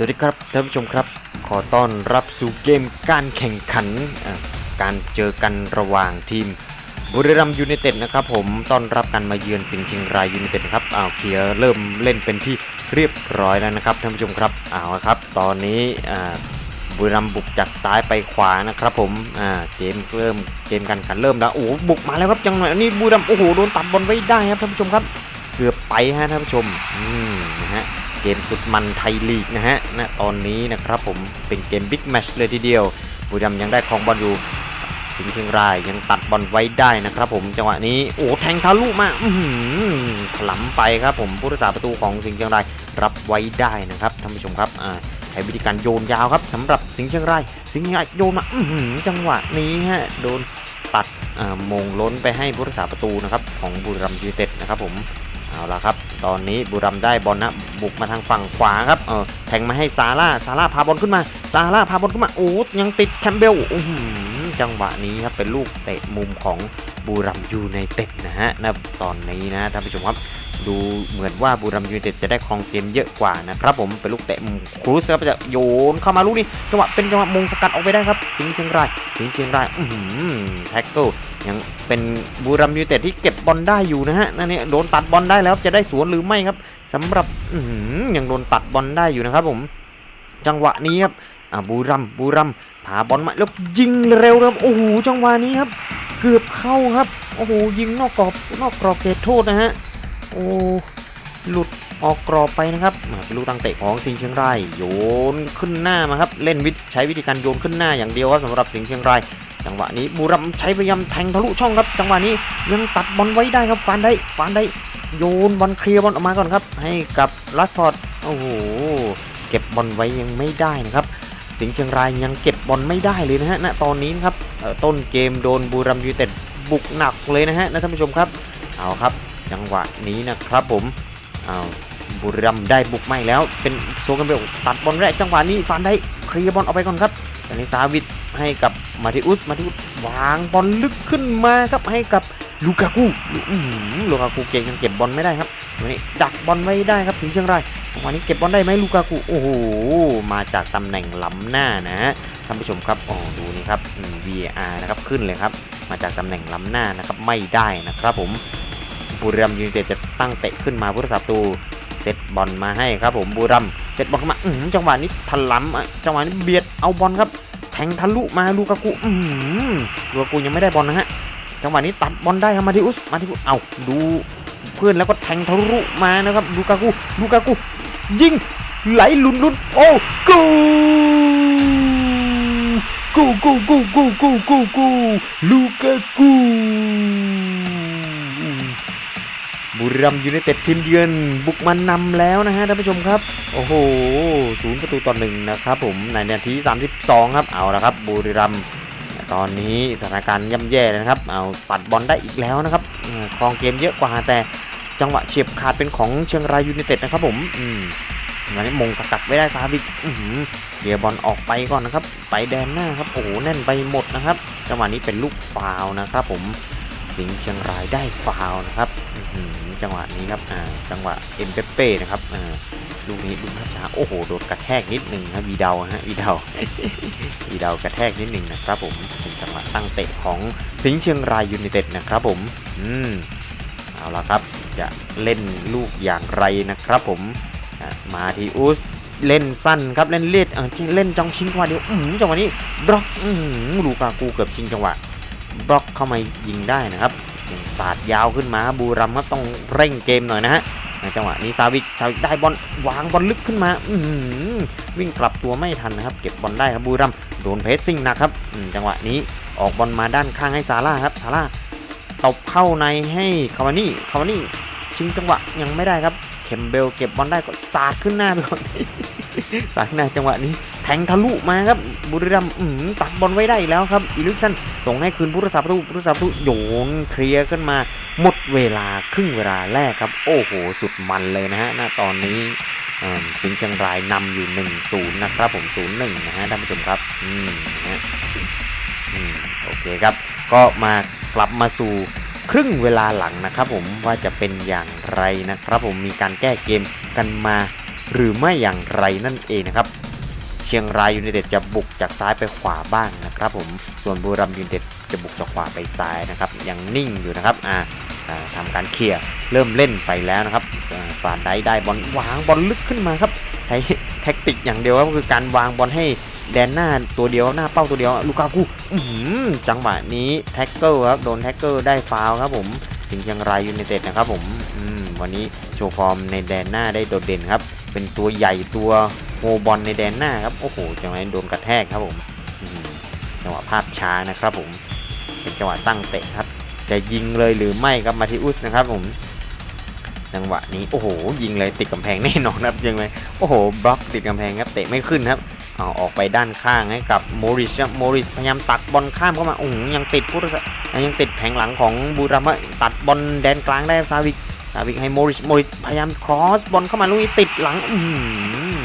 สวัสดีครับท่านผู้ชมครับ ขอต้อนรับสู่เกมการแข่งขัน การเจอกันระหว่างทีมบุรีรัมย์ยูไนเต็ดนะครับผมต้อนรับกันมาเยือนสิงห์เชียงรายยูไนเต็ดครับอ้าวเคลียร์เริ่มเล่นเป็นที่เรียบร้อยแล้วนะครับท่านผู้ชมครับเอาละครับ ตอนนี้บุรีรัมย์บุกจากซ้ายไปขวานะครับผมอ่าเกมเริ่มเกมการแข่งขันเริ่มแล้วโอ้โหบุกมาแล้วครับจังหวะนี้บุรีรัมย์โอ้โหโดนตัดบอลไว้ได้ครับท่านผู้ชมครับ เกือบไปฮะท่านผู้ชมอืม เกมสุดมันไทยลีกนะฮะณตอนนี้นะครับผมเป็นเกมบิ๊กแมชเลยทีเดียวบุรีรัมยังได้ครองบอลอยู่สิงห์เชียงรายยังตัดบอลไว้ได้นะครับผมจังหวะนี้โอ้แทงทะลุมาอืถลำไปครับผมผู้รักษาประตูของสิงห์เชียงรายรับไว้ได้นะครับท่านผู้ชมครับอ่าใช้วิธีการโยนยาวครับสำหรับสิงห์เชียงรายสิงห์เชียงรายโยนมาอืจังหวะนี้ฮะโดนตัดมงล้นไปให้ผู้รักษาประตูนะครับของบุรีรัมย์ยูไนเต็ดนะครับผมเอาละครับ ตอนนี้บุรัมได้บอลนะบุกมาทางฝั่งขวาครับเออแทงมาให้ซาร่าซาร่าพาบอลขึ้นมาซาร่าพาบอลขึ้นมาโอ้ยังติดแคมเบลอื้อหือ จังหวะนี้ครับเป็นลูกเตะมุมของบุรีรัมยูไนเต็ดนะฮะนะตอนนี้นะท่านผู้ชมครับดูเหมือนว่าบุรีรัมยูไนเต็ดจะได้ครองเกมเยอะกว่านะครับผมเป็นลูกเตะมุมครูสครับจะโยนเข้ามาลูกนี้จังหวะเป็นจังหวะมงสกัดออกไปได้ครับสิงเชียงรายสิงเชียงรายอื้อหือแท็กเกิลยังเป็นบูรัมยูไนเต็ดที่เก็บบอลได้อยู่นะฮะนั่นนี่โดนตัดบอลได้แล้วจะได้สวนหรือไม่ครับสำหรับอื้อหือยังโดนตัดบอลได้อยู่นะครับผม จังหวะนี้ครับอ่าบูรัมบูรัม ย์พาบอลมาแล้วยิงเร็วครับโอ้โหจังหวะนี้ครับ เกือบเข้าครับโอ้โหยิงนอกกรอบนอกกรอบเขตโทษนะฮะโอ้หลุดออกกรอบไปนะครับอ่าเป็นลูกตั้งเตะของสิงห์เชียงรายโยนขึ้นหน้ามาครับเล่นวิใช้วิธีการโยนขึ้นหน้าอย่างเดียวครับสำหรับสิงห์เชียงรายจังหวะนี้บุรัมใช้พยายามแทงทะลุช่องครับ จังหวะนี้ยังตัดบอลไว้ได้ครับฟานได้ฟานได้โยนบอลเคลียร์บอลออกมาก่อนครับ ให้กับลัสฟอร์ดโอ้โหเก็บบอลไว้ยังไม่ได้นะครับ สิงห์เชียงรายยังเก็บ บอลไม่ได้เลยนะฮะณตอนนี้นครับต้นเกมโดนบูรัมยูเต็ดบุกหนักเลยนะฮะนะท่านผู้ชมครับเอาครับ จังหวะนี้นะครับผมเอาบุรีรัมได้บุกไม่แล้ว เป็นโซกันเบลตัดบอลแรกจังหวะนี้ฟานได้เคลียร์บอลออกไปก่อนครับตอนนี้ซาวิดให้กับมาทิอุสมาทิอุสวางบอลลึกขึ้นมาครับให้กับ ลูกากูลูกากูเก่งยังเก็บบอลไม่ได้ครับวันนี้ดักบอลไว้ได้ครับสิงเชียงรายวันนี้เก็บบอลได้ไหมลูกากูโอ้โหมาจากตำแหน่งล้ำหน้านะฮะท่านผู้ชมครับอ๋อดูนี่ครับ VAR นะครับขึ้นเลยครับ มาจากตำแหน่งล้ำหน้านะครับไม่ได้นะครับผมบุรีรัมย์ยูไนเต็ดจะตั้งเตะขึ้นมาผู้รักษาประตูเซตบอลมาให้ครับผมบุรีรัมเซตบอลเข้ามาอจังหวะนี้ถล้ำอะจังหวะนี้เบียดเอาบอลครับแทงทะลุมาลูกากูอืมลูกากูยังไม่ได้บอลนะฮะ จังหวะนี้ตัดบอลได้ครับมาทิอุสมาทิอุสเอาดูเพื่อนแล้วก็แทงทะลุมานะครับลูกากูลูกากูยิงไหลลุนลุนโอ้กูกูกูกูกูกูกูกูลูกากูบุรีรัมย์ยูไนเต็ดทีมเยือนบุกมานำแล้วนะฮะท่านผู้ชมครับ โอ้โหศูนย์ประตูต่อหนึ่งนะครับผมในนาที 32 ครับเอาละครับบุรีรัมย์ ตอนนี้สถานการณ์ย่ำแย่นะครับ เอาตัดบอลได้อีกแล้วนะครับครองเกมเยอะกว่าแต่จังหวะเฉียบขาดเป็นของเชียงรายยูไนเต็ดนะครับผมอืมวันนี้มงสกัดไว้ได้ซาบิกอื้อหือเดียบอลออกไปก่อนนะครับ ไปแดนหน้าครับ โอ้โหแน่นไปหมดนะครับ จังหวะนี้เป็นลูกฟาวนะครับผม สิงเชียงรายได้ฟาวนะครับอื้อหือ จังหวะนี้ครับอ่าจังหวะเอ็มเปเป้นะครับอ่าลูกนี้ดูภาพช้าโอ้โหโดนกระแทกนิดหนึ่งนะวีเดาฮะวีเดาวีเดากระแทกนิดหนึ่งนะครับผมเป็นจังหวะตั้งเตะของสิงห์เชียงรายยูไนเต็ดนะครับผมอืมเอาละครับจะเล่นลูกอย่างไรนะครับผมอะมาทีอุสเล่นสั้นครับเล่นเลียดเออเล่นจองชิงจังหวะเดียวอื้อหือจังหวะนี้บล็อกอื้อหือลูกากูเกือบชิงจังหวะบล็อกเข้ามายิงได้นะครับ สาดยาวขึ้นมาบูรัมก็ต้องเร่งเกมหน่อยนะฮะในจังหวะนี้ซาวิกซาวิกได้บอลวางบอลลึกขึ้นมา อืวิ่งกลับตัวไม่ทันนะครับ เก็บบอลได้ครับบูรัมโดนเพสซิ่งนะครับจังหวะนี้ออกบอลมาด้านข้างให้ซาร่าครับซาร่าตบเข้าในให้คาวานี่คาวานี่ชิงจังหวะยังไม่ได้ครับ เคมเบลเก็บบอลได้ก็สาดขึ้นหน้าไปก่อนสาดขึ้นหน้าจังหวะนี้แทงทะลุมาครับบุรีรัมย์ตัดบอลไว้ได้แล้วครับอีลิกสันส่งให้คืนผู้รักษาประตูผู้รักษาประตูโยนเคลียร์ขึ้นมาหมดเวลาครึ่งเวลาแรกครับ โอ้โห สุดมันเลยนะฮะณตอนนี้เอิ่มสิงห์เชียงรายนำอยู่ 1-0 นะครับผม 0-1 นะฮะท่านผู้ชมครับ อืมนะฮะอืมโอเคครับ ก็มากลับมาสู่ ครึ่งเวลาหลังนะครับผมว่าจะเป็นอย่างไรนะครับผมมีการแก้เกมกันมาหรือไม่อย่างไรนั่นเองนะครับเชียงรายยูไนเต็ดจะบุกจากซ้ายไปขวาบ้างนะครับผมส่วนบุรีรัมยูไนเต็ดจะบุกจากขวาไปซ้ายนะครับยังนิ่งอยู่นะครับอ่าอ่าทำการเคลียร์เริ่มเล่นไปแล้วนะครับอ่าฟานได้ได้บอลวางบอลลึกขึ้นมาครับใช้แท็กติกอย่างเดียวก็คือการวางบอลให้ แดนหน้าตัวเดียวหน้าเป้าตัวเดียวลูกากูจังหวะนี้แท็กเกิลครับโดนแท็กเกิลได้ฟาวครับผมถึงเชียงรายยูไนเต็ดนะครับผมมวันนี้โชว์ฟอร์มในแดนหน้าได้โดดเด่นครับ เป็นตัวใหญ่ตัวโมบอลในแดนหน้าครับโอ้โหจังหวะโดนกระแทกครับผมมจังหวะภาพช้านะครับผมเป็นจังหวะตั้งเตะครับจะยิงเลยหรือไม่ครับมาทิอุสนะครับผมจังหวะนี้โอ้โหยิงเลยติดกำแพงแน่นอนครับยังไงโอ้โหบล็อกติดกำแพงครับเตะไม่ขึ้นครับ เอาออกไปด้านข้างให้กับโมริสครับโมริสพยายามตัดบอลข้ามเข้ามาโอ้โหยังติดพุทธยังติดแผงหลังของบูรัมย์ว่าตัดบอลแดนกลางได้ซาวิกซาวิกให้โมริสโมริสพยายามครอสบอลเข้ามาลูกนี้ติดหลังอื้อหือ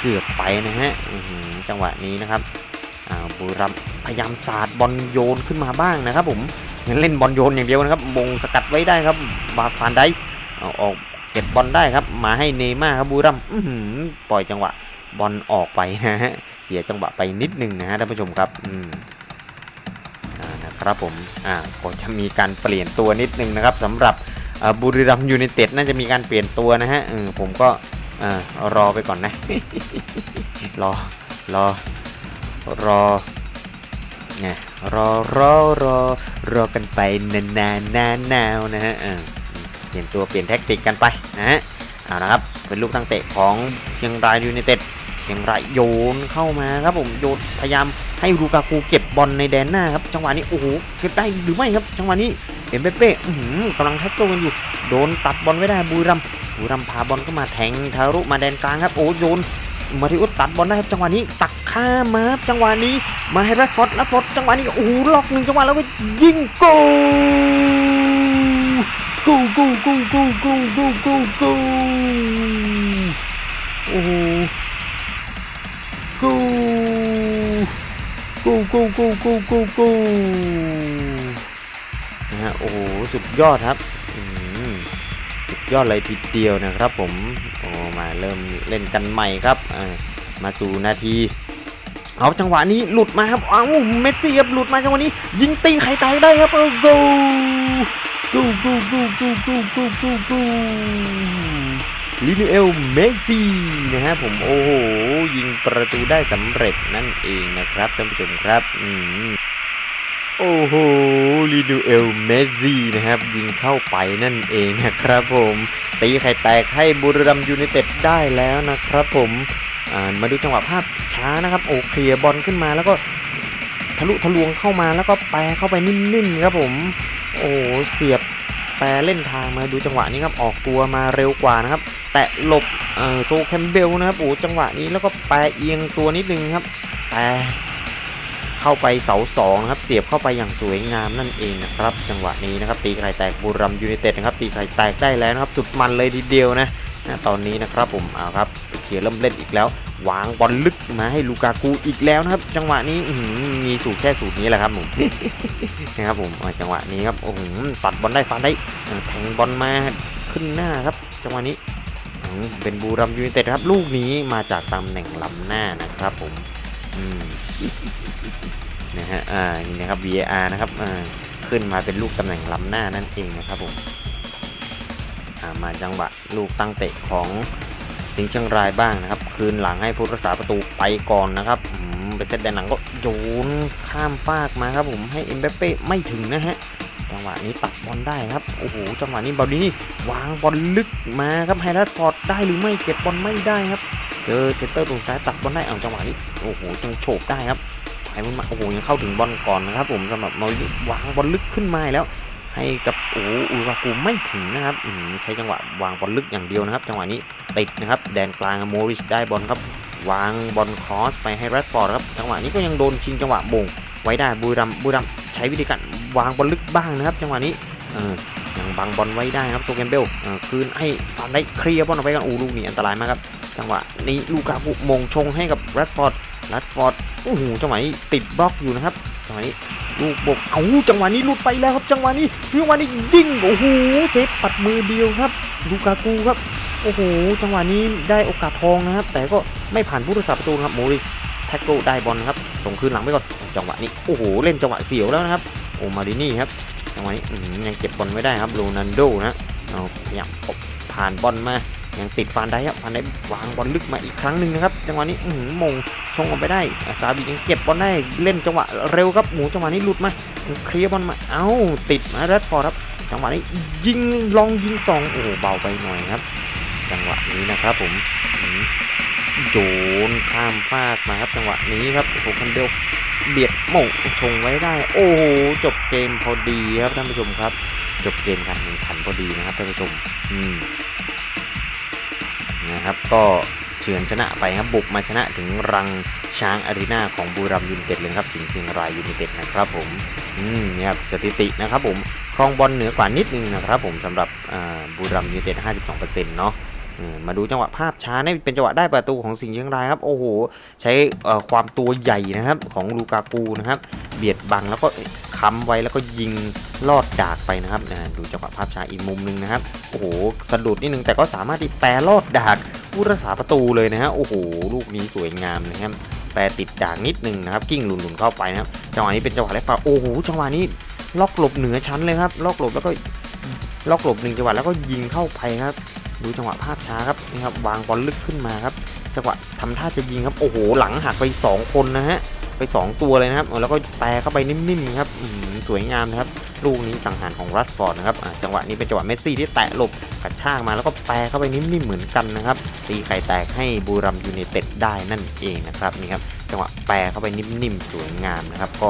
เกือบไปนะฮะจังหวะนี้นะครับอ่าบูรัมพยายามสาดบอลโยนขึ้นมาบ้างนะครับผมยังเล่นบอลโยนอย่างเดียวนะครับมงสกัดไว้ได้ครับบาฟานไดส์เอาออกเก็บบอลได้ครับมาให้เนม่าครับบูรัมอื้อหือปล่อยจังหวะ บอลออกไปนะฮะเสียจังหวะไปนิดนึงนะฮะท่านผู้ชมครับอืมอ่านะครับผมอ่าก็จะมีการเปลี่ยนตัวนิดนึงนะครับสำหรับอ่าบุรีรัมย์ยูไนเต็ดน่าจะมีการเปลี่ยนตัวนะฮะผมก็อ่ารอไปก่อนนะ รอรอรอไงรอรอรอรอกันไปนานๆนานๆนาวนะฮะเออเปลี่ยนตัวเปลี่ยนแท็กติกกันไปนะฮะเอาละครับเป็นลูกตั้งเตะของเชียงรายยูไนเต็ด เชียงรายโยนเข้ามาครับผมโยนพยายามให้รูกากูเก็บบอลในแดนหน้าครับจังหวะนี้โอ้โหเก็บได้หรือไม่ครับจังหวะนี้เอ็มเป๊ะป้กำลังแท็กเกิลกันอยู่โดนตัดบอลไว้ได้บุรัมบุรัมพาบอลก็มาแทงทารุมาแดนกลางครับโอ้โยนมาริอุสตัดบอลได้ครับจังหวะนี้ตักข้ามารับจังหวะนี้มาให้แรดฟอร์ดนะฟอร์ดจังหวะนี้โอ้โหล็อกหนึ่งจังหวะแล้วก็ยิงโกกูกูกูกูกูกูกูโอ้โกูกูกูกูกูกูนะฮะโอ้โหสุดยอดครับสุดยอดเลยทีเดียวนะครับผมโอ้มาเริ่มเล่นกันใหม่ครับมาสู่นาทีเอาจังหวะนี้หลุดมาครับอ้าวเมสซี่ครับหลุดมาจังหวะนี้ ยิงตีไข่แตกได้ครับเออโกกูกูกูกูกูกูกูกูลินูเอลเมสซี่นะฮะผมโอ้โหยิง ประตูได้สำเร็จนั่นเองนะครับท่านผู้ชมครับอืมโอ้โหลีดูเอลเมซี่นะครับ ยิงเข้าไปนั่นเองนะครับผม ตีไข่แตกให้บุรีรัมยูไนเต็ดได้แล้วนะครับผมามาดูจังหวะภาพช้านะครับโอ้เคลียร์บอลขึ้นมาแล้วก็ทะลุทะลวงเข้ามาแล้วก็แปรเข้าไปนิ่มๆครับผม โอ้เสียบ ปรเล่นทางมาดูจังหวะนี้ครับออกตัวมาเร็วกว่านะครับ แตะหลบเอ่อโซแคมเบลนะครับโอ้จังหวะนี้แล้วก็แปรเอียงตัวนิดนึงครับแต่เข้าไปเสาสองนะครับเสียบเข้าไปอย่างสวยงามนั่นเองนะครับ จังหวะนี้นะครับตีไข่แตกบุรัมยูไนเต็ดนะครับตีไข่แตกได้แล้วนะครับสุดมันเลยทีเดียวนะ ตอนนี้นะครับผมเอาครับเขียเริ่มเล่นอีกแล้ว วางบอลลึกมาให้ลูกากูอีกแล้วนะครับ จังหวะนี้มีสูตรแค่สูตรนี้แหละครับผมนะครับผมอ่าจังหวะนี้ครับโอ้โหตัดบอลได้ฟันได้อ่าแทงบอลมาขึ้นหน้าครับ จังหวะนี้เป็นบูรัมย์ยูไนเต็ดครับลูกนี้มาจากตำแหน่งล้ำหน้านะครับผมนะฮะอ่านี่นะครับ VAR นะครับอ่าขึ้นมาเป็นลูกตำแหน่งล้ำหน้านั่นเองนะครับผม มาจังหวะลูกตั้งเตะของสิงห์เชียงรายบ้างนะครับ คืนหลังให้ผู้รักษาประตูไปก่อนนะครับอืมไปเซตแดนหลังก็โยนข้ามฟากมาครับผมให้เอ็มเบเป้ไม่ถึงนะฮะจังหวะนี้ตัดบอลได้ครับโอ้โหจังหวะนี้บอลนี้วางบอลลึกมาครับไฮรัตฟอร์ดได้หรือไม่เก็บบอลไม่ได้ครับเจอเซนเตอร์ตรงซ้ายตัดบอลได้เอาจังหวะนี้โอ้โหจังโฉบได้ครับไอ้มันมาโอ้โหยังเข้าถึงบอลก่อนนะครับผมสำหรับมาวิวางบอลลึกขึ้นมาแล้ว ให้กับโอ้อุรากูไม่ถึงนะครับใช้จังหวะวางบอลลึกอย่างเดียวนะครับ จังหวะนี้ติดนะครับแดนกลางโมริสได้บอลครับ วางบอลครอสไปให้แรดฟอร์ดครับจังหวะนี้ก็ยังโดนชิงจังหวะบงไว้ได้บุรีรัมบุรีรัมใช้วิธีการวางบอลลึกบ้างนะครับ จังหวะนี้เออยังบังบอลไว้ได้ครับโซเกมเบลคืนให้ฟันได้เคลียร์บอลออกไปกันอ้ลูกนี้อันตรายมากครับจังหวะนี้ลูกากุมงชงให้กับแรดฟอร์ดแรดฟอร์ดโอ้โหจังหวะนี้ติดบล็อกอยู่นะครับจังหวะนี้ ลูกบกเอาจังหวะนี้หลุดไปแล้วครับจังหวะนี้จังหวะนี้ยิงโอ้โหเซฟปัดมือเดียวครับลูกากูครับโอ้โหจังหวะนี้ได้โอกาสทองนะครับ แต่ก็ไม่ผ่านผู้รักษาประตูนครับโมริสแท็กโกได้บอลครับส่งคืนหลังไปก่อนจังหวะนี้โอ้โหเล่นจังหวะเสียวแล้วนะครับโอมาดินี่ครับจังหวะนี้ยังเก็บบอลไม่ได้ครับโรนันโดนะเอาพยายามผ่านบอลมา ยังติดฟานได้ครับฟานได้วางบอลลึกมาอีกครั้งหนึ่งนะครับจังหวะนี้อื้อหือมงชงออกไปได้ซาบิยังเก็บบอลได้เล่นจังหวะเร็วครับหมูจังหวะนี้หลุดมาเคลียร์บอลมาเอ้าติดมาแรดฟอร์ครับจังหวะนี้ยิงลองยิงสองโอ้เบาไปหน่อยครับ จังหวะนี้นะครับผมโยนข้ามฟากมาครับจังหวะนี้ครับโอ้โหคันเดียวเบียดหม่งชงไว้ได้ โอ้โหจบเกมพอดีครับท่านผู้ชมครับ จบเกมการแข่งขันพอดีนะครับท่านผู้ชม อืม นะครับ ก็เฉือนชนะไปครับบุกมาชนะถึงรังช้างอารีนาของบุรีรัมย์ยูไนเต็ดเลยครับสิงห์เชียงรายยูไนเต็ดนะครับผมอืมเนี่ยครับสถิตินะครับผมครองบอลเหนือกว่านิดนึงนะครับผมสำหรับบุรีรัมย์ยูไนเต็ด52%เนาะมมาดูจังหวะภาพช้านี่เป็นจังหวะได้ประตูของสิงห์เชียงรายครับโอ้โห ใช้ความตัวใหญ่นะครับของลูกากูนะครับ เบียดบังแล้วก็ ค้ำไว้แล้วก็ยิงลอดดากไปนะครับอ่าดูจังหวะภาพช้าอีกมุมหนึงนะครับโอ้โหสะดุดนิดนึงแต่ก็สามารถที่แปรลอดดากผู้รักษาประตูเลยนะฮะโอ้โหลูกนี้สวยงามนะครับแปรติดดากนิดนึงนะครับกิ้งหลุนๆเข้าไปนะครับจังหวะนี้เป็นจังหวะแรกฟาโอ้โหจังหวะนี้ล็อกหลบเหนือชั้นเลยครับล็อกหลบแล้วก็ล็อกหลบหนึ่งจังหวะแล้วก็ยิงเข้าไปครับดูจังหวะภาพช้าครับนี่ครับวางบอลลึกขึ้นมาครับจังหวะทำท่าจะยิงครับโอ้โหหลังหักไป 2 คนนะฮะ ไป 2 ตัวเลยนะครับแล้วก็แปรเข้าไปนิ่มๆครับสวยงามนะครับลูกนี้สังหารของรัสฟอร์ดนะครับจังหวะนี้เป็นจังหวะเมสซี่ที่แตะหลบกระชากมาแล้วก็แปรเข้าไปนิ่มๆเหมือนกันนะครับตีไข่แตกให้บูรัมยูเนเต็ดได้นั่นเองนะครับนี่ครับจังหวะแปรเข้าไปนิ่มๆสวยงามนะครับก็